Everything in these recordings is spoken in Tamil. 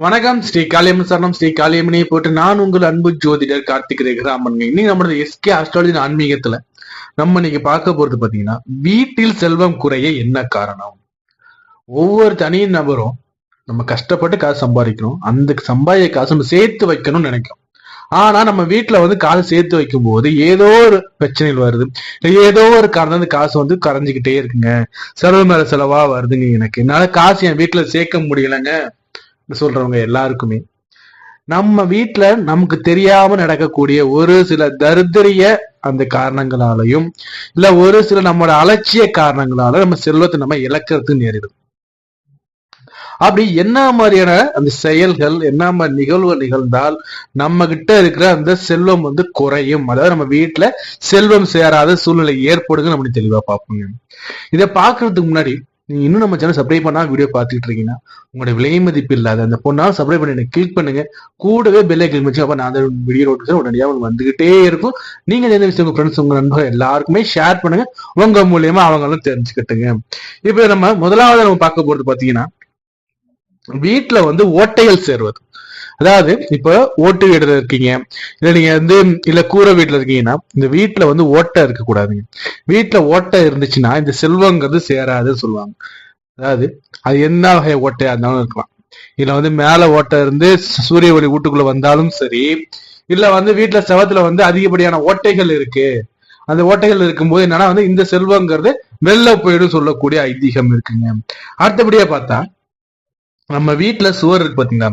வணக்கம் ஸ்ரீ காளியம்மன் சரணம் ஸ்ரீ காளியம்மனை போட்டு நான் உங்கள் அன்பு ஜோதிடர் கார்த்திக் ரேகராமன். இன்னைக்கு நம்மளோட எஸ்கே ஆஸ்ட்ராலஜி ஆன்மீகத்துல நம்ம இன்னைக்கு பார்க்க போறது பாத்தீங்கன்னா வீட்டில் செல்வம் குறைய என்ன காரணம்? ஒவ்வொரு தனி நபரும் நம்ம கஷ்டப்பட்டு காசு சம்பாதிக்கணும். அந்த சம்பாதிக்க காசு நம்ம சேர்த்து வைக்கணும்னு நினைக்கிறோம் ஆனா நம்ம வீட்டுல வந்து காசு சேர்த்து வைக்கும் போது ஏதோ ஒரு பிரச்சனைகள் வருது. ஏதோ ஒரு காரணம் அந்த காசு வந்து கரைஞ்சுக்கிட்டே இருக்குங்க. செலவு மேல செலவா வருதுங்க எனக்கு. என்னால காசு என் வீட்டுல சேர்க்க முடியலங்க. சொல்றவங்க எல்லாருக்குமே நம்ம வீட்டுல நமக்கு தெரியாம நடக்கக்கூடிய ஒரு சில தரித்திரிய அந்த காரணங்களாலையும் இல்ல ஒரு சில நம்மளோட அலட்சிய காரணங்களால நம்ம செல்வத்தை நம்ம இழக்கிறதுக்கு நேரிடும். அப்படி என்ன மாதிரியான அந்த செயல்கள் என்ன மாதிரி நிகழ்வுகள் நிகழ்ந்தால் நம்ம கிட்ட இருக்கிற அந்த செல்வம் வந்து குறையும். அதாவது நம்ம வீட்டுல செல்வம் சேராத சூழ்நிலை ஏற்படுங்க நம்ம தெளிவா பார்ப்போங்க. இதை பாக்குறதுக்கு முன்னாடி நீங்க இன்னும் நம்ம சேனல் சப்ஸ்கிரைப் பண்ணா வீடியோ பார்த்துட்டு இருக்கீங்கன்னா உங்களோட விலை மதிப்பு இல்லாத அந்த பொண்ணால் சப்ஸ்கிரைப் பண்ணி கிளிக் பண்ணுங்க. கூடவே பெல்லை கிளிக் பண்ணி அப்ப நான் அந்த வீடியோ நோட்டிஃபிகேஷன் உடனடியாக வந்துகிட்டே இருக்கும். நீங்க எந்த விஷயம் உங்க ஃப்ரெண்ட்ஸ் உங்க நண்பர்கள் எல்லாருக்குமே ஷேர் பண்ணுங்க. உங்க மூலியமா அவங்களும் தெரிஞ்சுக்கிட்டுங்க. இப்ப நம்ம முதலாவது நம்ம பார்க்க போறது பாத்தீங்கன்னா வீட்டுல வந்து ஓட்டைகள் சேருவது. அதாவது இப்ப ஓட்டு வீடுல இருக்கீங்க. இல்ல நீங்க வந்து இல்ல கூரை வீட்டுல இருக்கீங்கன்னா இந்த வீட்டுல வந்து ஓட்டை இருக்க கூடாதுங்க வீட்டுல ஓட்டை இருந்துச்சுன்னா இந்த செல்வங்கிறது சேராதுன்னு சொல்லுவாங்க. அதாவது அது என்ன வகை ஓட்டையா இருந்தாலும் இருக்கலாம். இல்ல வந்து மேல ஓட்டை இருந்து சூரிய ஒளி வீட்டுக்குள்ள வந்தாலும் சரி இல்ல வந்து வீட்டுல செவத்துல வந்து அதிகப்படியான ஓட்டைகள் இருக்கு. அந்த ஓட்டைகள் இருக்கும்போது என்னன்னா வந்து இந்த செல்வங்கிறது வெளில போயிடும் சொல்லக்கூடிய ஐதீகம் இருக்குங்க. அடுத்தபடியா பார்த்தா நம்ம வீட்டுல சுவர் இருக்கு பாத்தீங்களா?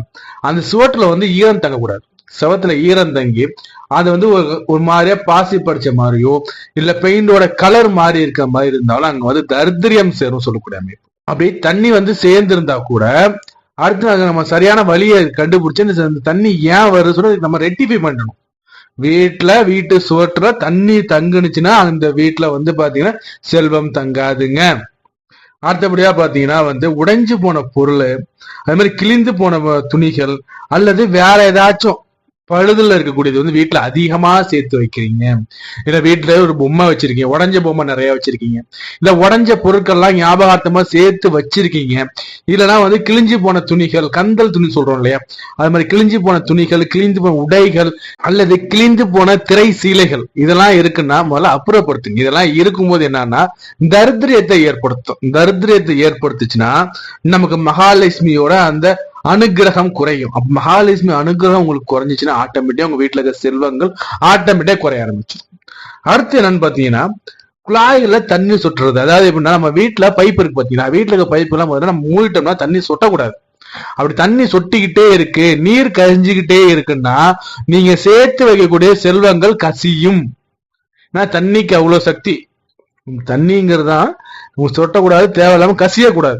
அந்த சுவற்றுல வந்து ஈரம் தங்கக்கூடாது. செவத்துல ஈரம் தங்கி அது வந்து ஒரு ஒரு மாதிரியா பாசி படிச்ச மாதிரியோ இல்ல பெயிண்டோட கலர் மாதிரி இருக்க மாதிரி இருந்தாலும் அங்க வந்து தரித்திரியம் சேரும் சொல்லக்கூடிய அமைப்பு. அப்படி தண்ணி வந்து சேர்ந்திருந்தா கூட அடுத்து அது நம்ம சரியான வழியை கண்டுபிடிச்சு இந்த தண்ணி ஏன் வருது சொல்லி நம்ம ரெட்டிஃபை பண்ணணும். வீட்டுல வீட்டு சுவற்றுல தண்ணி தங்குனுச்சுன்னா அந்த வீட்டுல வந்து பாத்தீங்கன்னா செல்வம் தங்காதுங்க. அடுத்தபடியா பாத்தீங்கன்னா வந்து உடைஞ்சு போன பொருள் அது மாதிரி கிழிந்து போன துணிகள் அல்லது வேற ஏதாச்சும் பழுதுல இருக்கக்கூடியது வந்து வீட்டுல அதிகமா சேர்த்து வைக்கிறீங்க. இல்ல வீட்டுல ஒரு பொம்மை வச்சிருக்கீங்க உடஞ்ச பொம்மை நிறைய வச்சிருக்கீங்க. இந்த உடஞ்ச பொருட்கள்லாம் ஞாபகார்த்தமா சேர்த்து வச்சிருக்கீங்க. இல்லைன்னா வந்து கிழிஞ்சு போன துணிகள் கந்தல் துணி சொல்றோம் இல்லையா? அது மாதிரி கிழிஞ்சு போன துணிகள் கிழிந்து போன உடைகள் அல்லது கிழிந்து போன திரை சீலைகள் இதெல்லாம் இருக்குன்னா முதல்ல அப்புறப்படுத்துங்க. இதெல்லாம் இருக்கும்போது என்னன்னா தரித்திரியத்தை ஏற்படுத்தும். தரித்திரியத்தை ஏற்படுத்துச்சுன்னா நமக்கு மகாலட்சுமியோட அந்த அனுகிரகம் குறையும். அப்ப மகாலட்சுமி அனுகிரகம் உங்களுக்கு குறைஞ்சிச்சுன்னா ஆட்டோமேட்டிக்கா உங்க வீட்டுல இருக்க செல்வங்கள் ஆட்டோமேட்டிக்கா குறைய ஆரம்பிச்சிடும் அடுத்து என்னன்னு பாத்தீங்கன்னா குழாயில தண்ணி சுட்டுறது அதாவது எப்படின்னா நம்ம வீட்டுல பைப் இருக்கு பாத்தீங்கன்னா வீட்டுல இருக்க பைப் எல்லாம் நம்ம மூடிட்டோம்னா தண்ணி சொட்டக்கூடாது. அப்படி தண்ணி சொட்டிக்கிட்டே இருக்கு நீர் கழிஞ்சுக்கிட்டே இருக்குன்னா நீங்க சேர்த்து வைக்கக்கூடிய செல்வங்கள் கசியும். தண்ணிக்கு அவ்வளவு சக்தி. தண்ணிங்கிறது தான் சொட்டக்கூடாது தேவையில்லாம கசியக்கூடாது.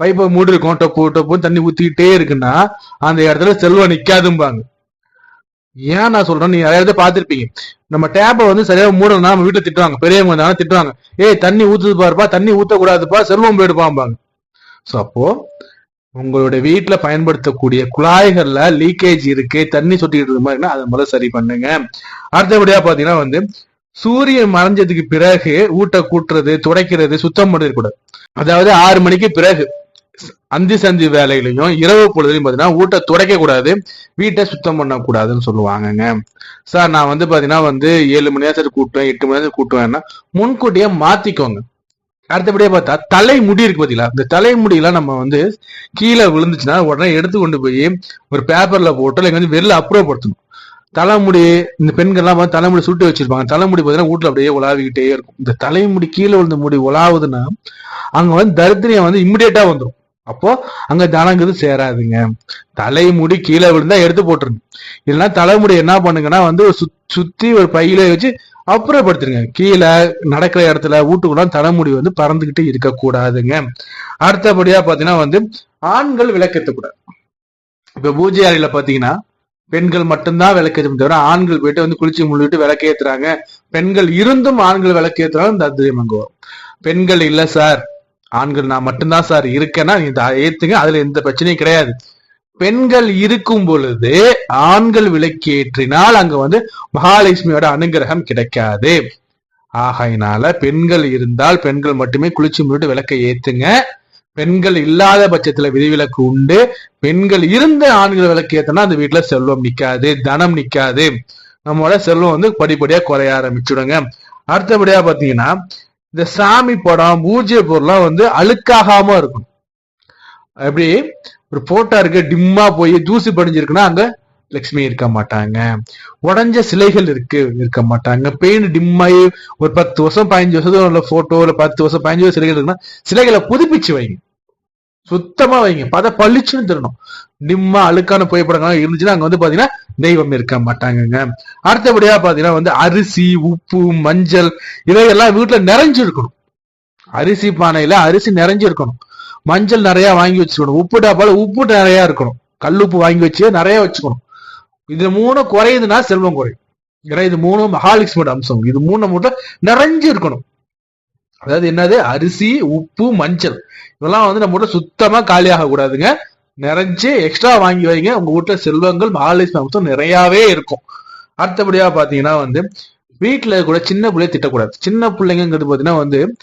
பைப்பை மூடி இருக்கும் டொப்பு டொப்பு தண்ணி ஊத்திக்கிட்டே இருக்குன்னா அந்த இடத்துல செல்வம் நிக்காதும்பாங்க. ஏன் நான் சொல்றேன்? நீ நிறைய இடத்த பாத்திருப்பீங்க நம்ம டேப்பை வந்து சரியா மூடலாம் நம்ம வீட்டுல திட்டுவாங்க. பெரியவங்க இருந்தாலும் திட்டுவாங்க. ஏய் தண்ணி ஊத்துது பாருப்பா தண்ணி ஊத்தக்கூடாதுப்பா செல்வம் போயிடுப்பாம்பாங்க ஸோ அப்போ உங்களுடைய வீட்டுல பயன்படுத்தக்கூடிய குழாய்கள்ல லீக்கேஜ் இருக்கு தண்ணி சொட்டிக்கிட்டு இருக்க மாதிரினா அதை முதல்ல சரி பண்ணுங்க. அடுத்தபடியா பாத்தீங்கன்னா வந்து சூரியன் மறைஞ்சதுக்கு பிறகு ஊட்ட கூட்டுறது துடைக்கிறது சுத்தம் பண்ணது அதாவது ஆறு மணிக்கு பிறகு அந்தி சந்தி வேலையிலையும் இரவு பொழுதுலையும் பாத்தீங்கன்னா வீட்டை துடைக்க கூடாது வீட்டை சுத்தம் பண்ணக்கூடாதுன்னு சொல்லுவாங்கங்க. சார் நான் வந்து பாத்தீங்கன்னா வந்து ஏழு மணி நேரத்துக்கு கூட்டுவேன் எட்டு மணி நேரத்துக்கு கூட்டுவேன்னா முன்கூட்டியே மாத்திக்கோங்க. அடுத்தபடியே பார்த்தா தலைமுடி இருக்கு பாத்தீங்களா? இந்த தலைமுடியெல்லாம் நம்ம வந்து கீழே விழுந்துச்சுன்னா உடனே எடுத்து கொண்டு போய் ஒரு பேப்பர்ல போட்டு இல்லை வந்து வெளில அப்புறப்படுத்தணும் தலைமுடி இந்த பெண்கள்லாம் தலைமுடி சுட்டு வச்சிருப்பாங்க. தலைமுடி பார்த்தீங்கன்னா வீட்டுல அப்படியே உலாவிக்கிட்டே இருக்கும். இந்த தலைமுடி கீழே விழுந்த முடி உலாவுதுன்னா அங்க வந்து தரித்திரியம் வந்து இம்மிடியட்டா வந்துடும் அப்போ அங்க தனங்கிறது சேராதுங்க. தலைமுடி கீழே விழுந்தா எடுத்து போட்டுருங்க. இல்லைன்னா தலைமுடி என்ன பண்ணுங்கன்னா வந்து சுத்தி ஒரு பையில வச்சு அப்புறப்படுத்துருங்க. கீழே நடக்கிற இடத்துல வீட்டுக்குள்ள தலைமுடி வந்து பறந்துகிட்டு இருக்கக்கூடாதுங்க. அடுத்தபடியா பாத்தீங்கன்னா வந்து ஆண்கள் விளக்கேற்றக்கூடாது இப்ப பூஜை அறையில பாத்தீங்கன்னா பெண்கள் மட்டும்தான் விளக்கேற்றும் தவிர ஆண்கள் போயிட்டு வந்து குளிச்சு முள்ளிட்டு விளக்கேத்துறாங்க. பெண்கள் இருந்தும் ஆண்கள் விளக்கேத்துறாங்க. இந்த அதிரியம் அங்க வரும். பெண்கள் இல்ல சார். ஆண்கள் நான் மட்டும்தான் சார் இருக்கேன்னா ஏத்துங்க அதுல எந்த பிரச்சனையும் கிடையாது. பெண்கள் இருக்கும் பொழுது ஆண்கள் விளக்கேற்றினால் அங்க வந்து மகாலட்சுமியோட அனுகிரகம் கிடைக்காது. ஆகையினால பெண்கள் இருந்தால் பெண்கள் மட்டுமே குளிச்சு முடிட்டு விளக்க ஏத்துங்க. பெண்கள் இல்லாத பட்சத்துல விதிவிலக்கு உண்டு. பெண்கள் இருந்த ஆண்கள் விளக்கு ஏத்தனா அந்த வீட்டுல செல்வம் நிக்காது தனம் நிக்காது. நம்மளோட செல்வம் வந்து படிப்படியா குறைய ஆரம்பிச்சுடுங்க. அடுத்தபடியா பாத்தீங்கன்னா இந்த சாமி படம் பூஜை பொருள்லாம் வந்து அழுக்காகாம இருக்கும். அப்படி ஒரு போட்டா இருக்கு டிம்மா போய் தூசி படிஞ்சிருக்குன்னா அங்க லட்சுமி இருக்க மாட்டாங்க. உடஞ்ச சிலைகள் இருக்கு இருக்க மாட்டாங்க. பெயிண்ட் டிம்மாயி ஒரு பத்து வருஷம் பதினஞ்சு வருஷத்துல போட்டோ இல்ல பத்து வருஷம் பதினஞ்சு வருஷம் சிலைகள் இருக்குன்னா சிலைகளை புதுப்பிச்சு வைங்க. சுத்தமா வைங்க. பார்த்தா பளிச்சுன்னு தரணும் நிம்மா அழுக்கான புகைப்படங்கள் இருந்துச்சுன்னா அங்க வந்து பாத்தீங்கன்னா தெய்வம் இருக்க மாட்டாங்கங்க. அடுத்தபடியா பாத்தீங்கன்னா வந்து அரிசி உப்பு மஞ்சள் இவையெல்லாம் வீட்டுல நிறைஞ்சிருக்கணும். அரிசி பானையில அரிசி நிறைஞ்சிருக்கணும். மஞ்சள் நிறைய வாங்கி வச்சுக்கணும். உப்பு டப்பால உப்பு நிறைய இருக்கணும். கல்லுப்பு வாங்கி வச்சு நிறைய வச்சுக்கணும். இது மூணு குறையுதுன்னா செல்வம் குறையும். ஏன்னா இது மூணு மகாலட்சுமியோட அம்சம். இது மூணு மட்டும் நிறைஞ்சு இருக்கணும் அதாவது என்னது? அரிசி உப்பு மஞ்சள். இதெல்லாம் வந்து நம்ம வீட்டுல சுத்தமா காலியாக கூடாதுங்க நிறைஞ்சு எக்ஸ்ட்ரா வாங்கி வைங்க. உங்க வீட்டுல செல்வங்கள் மகாலட்சுமி அம்சம் நிறையவே இருக்கும். அடுத்தபடியா பாத்தீங்கன்னா வந்து வீட்டுல கூட சின்ன பிள்ளைய திட்டக்கூடாது. சின்ன பிள்ளைங்கிறது பாத்தீங்கன்னா வந்து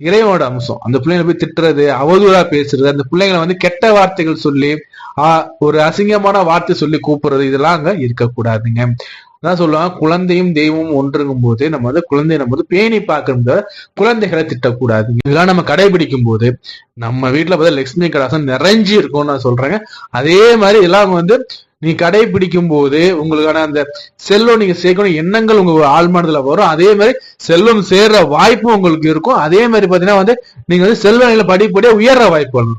இறைவனோட அம்சம். அந்த பிள்ளைங்களை போய் திட்டுறது அவதூறா பேசுறது அந்த பிள்ளைங்களை வந்து கெட்ட வார்த்தைகள் சொல்லி ஆஹ் ஒரு அசிங்கமான வார்த்தை சொல்லி கூப்பிடுறது இதெல்லாம் அங்க இருக்கக்கூடாதுங்க. அதான் சொல்லுவாங்க குழந்தையும் தெய்வமும் ஒன்றுங்கும் போது நம்ம வந்து குழந்தைய நம்ம வந்து பேணி பார்க்கணும் குழந்தைகளை திட்டக்கூடாது. இதெல்லாம் நம்ம கடைபிடிக்கும் போது நம்ம வீட்டுல பார்த்தா லட்சுமி கடாசம் நிறைஞ்சு இருக்கும்னு நான் சொல்றேங்க. அதே மாதிரி இதெல்லாம் வந்து நீ கடைபிடிக்கும் போது உங்களுக்கான அந்த செல்வம் நீங்க சேர்க்கணும் எண்ணங்கள் உங்க ஆழ்மானதுல வரும். அதே மாதிரி செல்வம் சேர்ற வாய்ப்பும் உங்களுக்கு இருக்கும். அதே மாதிரி பாத்தீங்கன்னா வந்து நீங்க வந்து செல்வ நிலை படிப்படியா உயர்ற வாய்ப்பு வரும்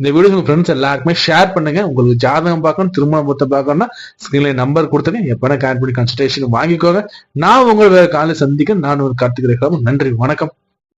இந்த வீடியோ உங்க ஃப்ரெண்ட்ஸ் எல்லாருக்குமே ஷேர் பண்ணுங்க. உங்களுக்கு ஜாதகம் பார்க்கணும் திருமண பொருத்த பார்க்கணும்னா ஸ்கிரீன்ல நம்பர் கொடுத்துங்க எப்பனா கால் பண்ணி கன்சல்டேஷன் வாங்கிக்கோங்க. நான் உங்களை வேற காலையில் சந்திக்க நான் ஒரு கார்த்திகை நன்றி. வணக்கம்.